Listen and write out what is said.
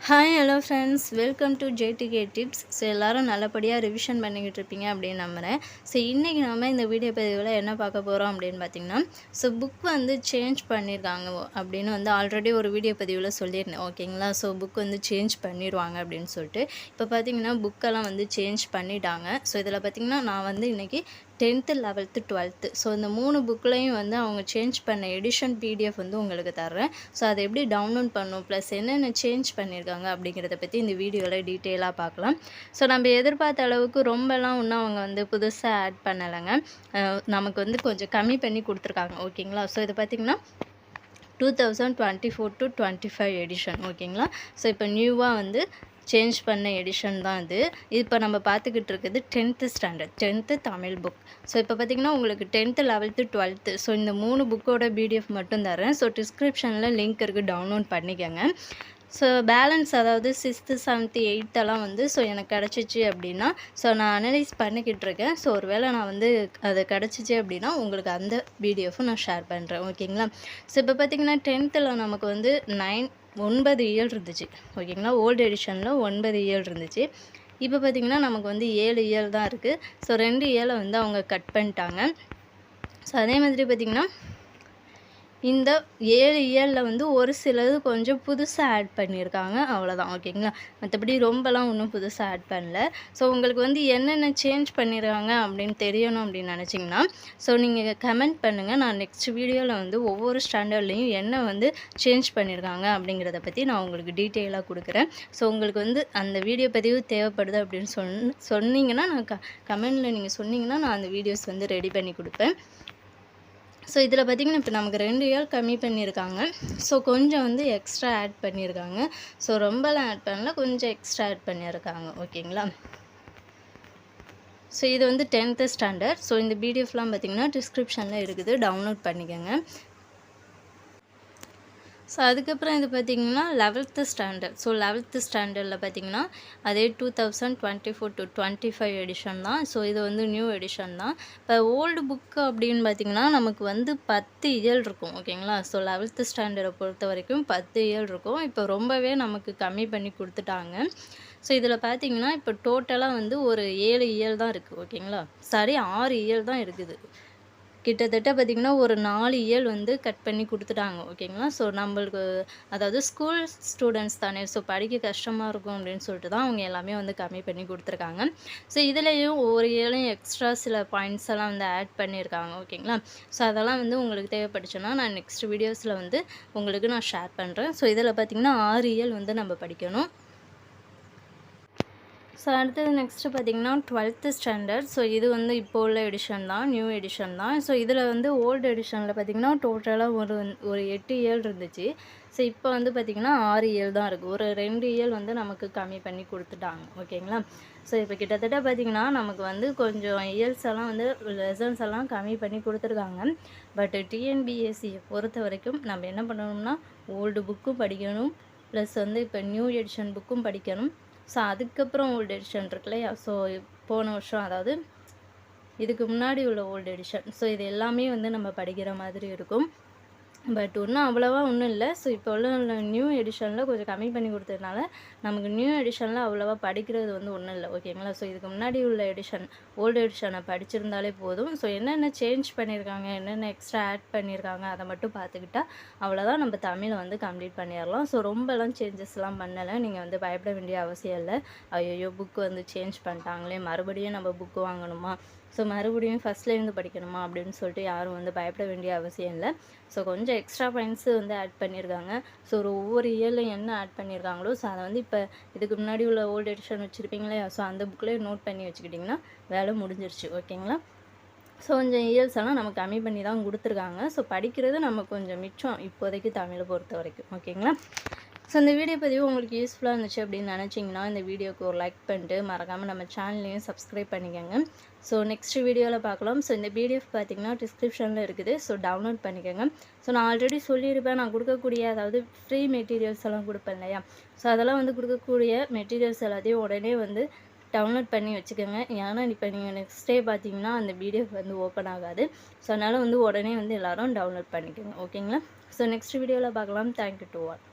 Hi hello friends welcome to J D K tips so எல்லோரும் நல்லபடியாக revision பண்ணிக்கிட்டு இருப்பீங்க அப்படின்னு நம்புகிறேன் ஸோ இன்றைக்கி நம்ம இந்த வீடியோ பதிவில் என்ன பார்க்க போகிறோம் அப்படின்னு பார்த்தீங்கன்னா ஸோ புக் வந்து சேஞ்ச் பண்ணியிருக்காங்க அப்படின்னு வந்து ஆல்ரெடி ஒரு வீடியோ பதிவில் சொல்லியிருந்தேன். ஓகேங்களா ஸோ புக் வந்து சேஞ்ச் பண்ணிடுவாங்க அப்படின்னு சொல்லிட்டு. இப்போ பார்த்தீங்கன்னா புக்கெல்லாம் வந்து சேஞ்ச் பண்ணிட்டாங்க. ஸோ இதில் பார்த்தீங்கன்னா நான் வந்து இன்றைக்கி டென்த்து லெவல்த்து டுவெல்த்து. ஸோ இந்த மூணு புக்லையும் வந்து அவங்க சேஞ்ச் பண்ண எடிஷன் பிடிஎஃப் வந்து உங்களுக்கு தர்றேன். ஸோ அதை எப்படி டவுன்லோட் பண்ணும் ப்ளஸ் என்னென்ன சேஞ்ச் பண்ணியிருக்காங்க அப்படிங்கிறத பற்றி இந்த வீடியோவில் டீட்டெயிலாக பார்க்கலாம். ஸோ நம்ம எதிர்பார்த்த அளவுக்கு ரொம்பலாம் ஒன்றும் அவங்க வந்து புதுசாக ஆட் பண்ணலைங்க. நமக்கு வந்து கொஞ்சம் கம்மி பண்ணி கொடுத்துருக்காங்க ஓகேங்களா? ஸோ இது பார்த்திங்கன்னா two thousand twenty four to twenty five edition ஓகேங்களா? ஸோ இப்போ நியூவாக வந்து சேஞ்ச் பண்ண எடிஷன் தான் இது. இப்போ நம்ம பார்த்துக்கிட்டு இருக்குது tenth standard tenth Tamil book so இப்போ பார்த்திங்கன்னா உங்களுக்கு டென்த்து லெவல்த்து டுவெல்த்து ஸோ இந்த மூணு புக்கோட பிடிஎஃப் மட்டும் தரேன். ஸோ டிஸ்கிரிப்ஷனில் லிங்க் இருக்குது டவுன்லோட் பண்ணிக்கோங்க. ஸோ பேலன்ஸ் அதாவது சிக்ஸ்த்து செவன்த்து எயித்தெல்லாம் வந்து ஸோ எனக்கு கிடச்சிச்சு அப்படின்னா ஸோ நான் அனலைஸ் பண்ணிக்கிட்டு இருக்கேன். ஸோ ஒரு வேளை நான் வந்து அது கிடச்சிச்சு அப்படின்னா உங்களுக்கு அந்த பிடிஎஃப்பும் நான் ஷேர் பண்ணுறேன் ஓகேங்களா ஸோ இப்போ பார்த்திங்கன்னா டென்த்தில் நமக்கு வந்து நைன் ஒன்பது இயல் இருந்துச்சு. ஓகேங்களா ஓல்டு எடிஷனில் ஒன்பது இயல் இருந்துச்சு. இப்போ பார்த்திங்கன்னா நமக்கு வந்து ஏழு இயல் தான் இருக்குது ஸோ ரெண்டு இயலை வந்து அவங்க கட் பண்ணிட்டாங்க. ஸோ அதே மாதிரி பார்த்திங்கன்னா இந்த ஏழு இயரில் வந்து ஒரு சிலது கொஞ்சம் புதுசாக ஆட் பண்ணியிருக்காங்க அவ்வளோதான் ஓகேங்களா? மற்றபடி ரொம்பலாம் ஒன்றும் புதுசாக ஆட் பண்ணல. ஸோ உங்களுக்கு வந்து என்னென்ன சேஞ்ச் பண்ணியிருக்காங்க அப்படின்னு தெரியணும் அப்படின்னு நினச்சிங்கன்னா ஸோ நீங்கள் கமெண்ட் பண்ணுங்கள் நான் நெக்ஸ்ட் வீடியோவில் வந்து ஒவ்வொரு ஸ்டாண்டர்ட்லேயும் என்ன வந்து சேஞ்ச் பண்ணியிருக்காங்க அப்படிங்கிறத பற்றி நான் உங்களுக்கு டீட்டெயிலாக கொடுக்குறேன். ஸோ உங்களுக்கு வந்து அந்த வீடியோ பதிவு தேவைப்படுது அப்படின்னு சொன் சொன்னீங்கன்னா நான் க கமெண்டில் நீங்கள் சொன்னீங்கன்னா நான் அந்த வீடியோஸ் வந்து ரெடி பண்ணி கொடுப்பேன். ஸோ இதில் பார்த்திங்கன்னா இப்போ நமக்கு ரெண்டு இயர் கம்மி பண்ணியிருக்காங்க. ஸோ கொஞ்சம் வந்து எக்ஸ்ட்ரா ஆட் பண்ணியிருக்காங்க. ஸோ ரொம்பலாம் ஆட் பண்ணல கொஞ்சம் எக்ஸ்ட்ரா ஆட் பண்ணியிருக்காங்க. ஓகேங்களா? ஸோ இது வந்து டென்த்து ஸ்டாண்டர்ட் ஸோ இந்த பிடிஎஃப்லாம் பார்த்திங்கன்னா டிஸ்கிரிப்ஷனில் இருக்குது. டவுன்லோட் பண்ணிக்கோங்க. ஸோ அதுக்கப்புறம் இது பார்த்திங்கன்னா லெவல்த்து ஸ்டாண்டர்ட் ஸோ லெவல்த்து ஸ்டாண்டர்டில் பார்த்திங்கன்னா அதே two thousand twenty four to twenty five edition தான். ஸோ இது வந்து நியூ எடிஷன் தான். இப்போ ஓல்டு புக்கு அப்படின்னு பார்த்திங்கன்னா நமக்கு வந்து பத்து இயல் இருக்கும் ஓகேங்களா? ஸோ லெவல்த்து ஸ்டாண்டர்டை பொறுத்த வரைக்கும் பத்து இயல் இருக்கும். இப்போ ரொம்பவே நமக்கு கம்மி பண்ணி கொடுத்துட்டாங்க. ஸோ இதில் பார்த்தீங்கன்னா இப்போ டோட்டலாக வந்து ஒரு ஏழு இயல் தான் இருக்குது ஓகேங்களா? சாரி ஆறு இயல் தான் இருக்குது. கிட்டத்தட்ட பார்த்திங்கன்னா ஒரு நாலு இயல் வந்து கட் பண்ணி கொடுத்துட்டாங்க ஓகேங்களா? ஸோ நம்மளுக்கு அதாவது ஸ்கூல் ஸ்டூடெண்ட்ஸ் தானே. ஸோ படிக்க கஷ்டமாக இருக்கும் அப்படின்னு சொல்லிட்டு தான் அவங்க எல்லாமே வந்து கம்மி பண்ணி கொடுத்துருக்காங்க. ஸோ இதுலேயும் ஒவ்வொரு இயலையும் எக்ஸ்ட்ரா சில பாயிண்ட்ஸ் எல்லாம் வந்து ஆட் பண்ணியிருக்காங்க ஓகேங்களா? ஸோ அதெல்லாம் வந்து உங்களுக்கு தேவைப்படுச்சுன்னா நான் நெக்ஸ்ட் வீடியோஸில் வந்து உங்களுக்கு நான் ஷேர் பண்ணுறேன் ஸோ இதில் பார்த்திங்கன்னா ஆறு இயல் வந்து நம்ம படிக்கணும். ஸோ அடுத்தது நெக்ஸ்ட்டு பார்த்திங்கன்னா டுவெல்த்து ஸ்டாண்டர்ட் ஸோ இது வந்து இப்போ உள்ள எடிஷன் தான் நியூ எடிஷன் தான். ஸோ இதில் வந்து ஓல்டு எடிஷனில் பார்த்திங்கன்னா டோட்டலாக ஒரு ஒரு எட்டு இயல் இருந்துச்சு. ஸோ இப்போ வந்து பார்த்திங்கன்னா ஆறு இயல் தான் இருக்குது ஒரு ரெண்டு இயல் வந்து நமக்கு கம்மி பண்ணி கொடுத்துட்டாங்க. ஓகேங்களா? ஸோ இப்போ கிட்டத்தட்ட பார்த்திங்கன்னா நமக்கு வந்து கொஞ்சம் இயல்ஸ் எல்லாம் வந்து லெசன்ஸ் எல்லாம் கம்மி பண்ணி கொடுத்துருக்காங்க. பட் டிஎன்பிஎஸ்சியை பொறுத்த வரைக்கும் நம்ம என்ன பண்ணணும்னா ஓல்டு புக்கும் படிக்கணும். ப்ளஸ் வந்து இப்போ நியூ எடிஷன் புக்கும் படிக்கணும். ஸோ அதுக்கப்புறம் ஓல்டு எடிஷன் இருக்குல்லையா ஸோ போன வருஷம் அதாவது இதுக்கு முன்னாடி உள்ள ஓல்டு எடிஷன் ஸோ இது எல்லாமே வந்து நம்ம படிக்கிற மாதிரி இருக்கும். பட் ஒன்றும் அவ்வளோவா ஒன்றும் இல்லை. ஸோ இப்போ உள்ள நியூ எடிஷனில் கொஞ்சம் கம்மி பண்ணி கொடுத்ததுனால நமக்கு நியூ எடிஷனில் அவ்வளோவா படிக்கிறது வந்து ஒன்றும் இல்லை. ஓகேங்களா ஸோ இதுக்கு முன்னாடி உள்ள எடிஷன் ஓல்டு எடிஷனை படிச்சிருந்தாலே போதும். ஸோ என்னென்ன சேஞ்ச் பண்ணியிருக்காங்க என்னென்ன எக்ஸ்ட்ரா ஆட் பண்ணியிருக்காங்க அதை மட்டும் பார்த்துக்கிட்டா அவ்வளோதான் நம்ம தமிழை வந்து கம்ப்ளீட் பண்ணிடலாம். ஸோ ரொம்பலாம் சேஞ்சஸ்லாம் பண்ணலை. நீங்கள் வந்து பயப்பட வேண்டிய அவசியம் இல்லை. ஐயோ புக்கு வந்து சேஞ்ச் பண்ணிட்டாங்களே மறுபடியும் நம்ம புக்கு வாங்கணுமா? ஸோ மறுபடியும் ஃபஸ்ட்லேருந்து படிக்கணுமா அப்படின்னு சொல்லிட்டு யாரும் வந்து பயப்பட வேண்டிய அவசியம் இல்லை. ஸோ கொஞ்சம் எக்ஸ்ட்ரா பாயிண்ட்ஸு வந்து ஆட் பண்ணியிருக்காங்க ஸோ ஒரு ஒவ்வொரு இயரில் என்ன ஆட் பண்ணியிருக்காங்களோ ஸோ அதை வந்து இப்போ இதுக்கு முன்னாடி உள்ள ஓல்டு எடிஷன் வச்சுருப்பீங்களே? ஸோ அந்த புக்கில் நோட் பண்ணி வச்சுக்கிட்டிங்கன்னா வேலை முடிஞ்சிருச்சு. ஓகேங்களா ஸோ கொஞ்சம் இயல்ஸ் எல்லாம் நம்ம கம்மி பண்ணி தான் கொடுத்துருக்காங்க. ஸோ படிக்கிறது நம்ம கொஞ்சம் மிச்சம் இப்போதைக்கு தமிழை பொறுத்த வரைக்கும். ஓகேங்களா ஸோ இந்த வீடியோ பதிவு உங்களுக்கு யூஸ்ஃபுல்லாக இருந்துச்சு அப்படின்னு நினச்சிங்கன்னா இந்த வீடியோக்கு ஒரு லைக் பண்ணிட்டு மறக்காமல் நம்ம சேனல்லையும் சப்ஸ்கிரைப் பண்ணிக்கோங்க. ஸோ நெக்ஸ்ட் வீடியோவில் பார்க்கலாம். ஸோ இந்த பிடிஎஃப் பார்த்தீங்கன்னா டிஸ்கிரிப்ஷனில் இருக்குது. ஸோ டவுன்லோட் பண்ணிக்கோங்க. ஸோ நான் ஆல்ரெடி சொல்லியிருப்பேன். நான் கொடுக்கக்கூடிய அதாவது ஃப்ரீ மெட்டீரியல்ஸ் எல்லாம் கொடுப்பேன் இல்லையா? ஸோ அதெல்லாம் வந்து கொடுக்கக்கூடிய மெட்டீரியல்ஸ் எல்லாத்தையும் உடனே வந்து டவுன்லோட் பண்ணி வச்சுக்கோங்க. ஏன்னா இப்போ நீங்கள் நெக்ஸ்ட் டே பார்த்தீங்கன்னா அந்த பிடிஎஃப் வந்து ஓப்பன் ஆகாது. ஸோ அதனால் வந்து உடனே வந்து எல்லோரும் டவுன்லோட் பண்ணிக்கோங்க. ஓகேங்களா ஸோ நெக்ஸ்ட் வீடியோவில் பார்க்கலாம். Thank you to all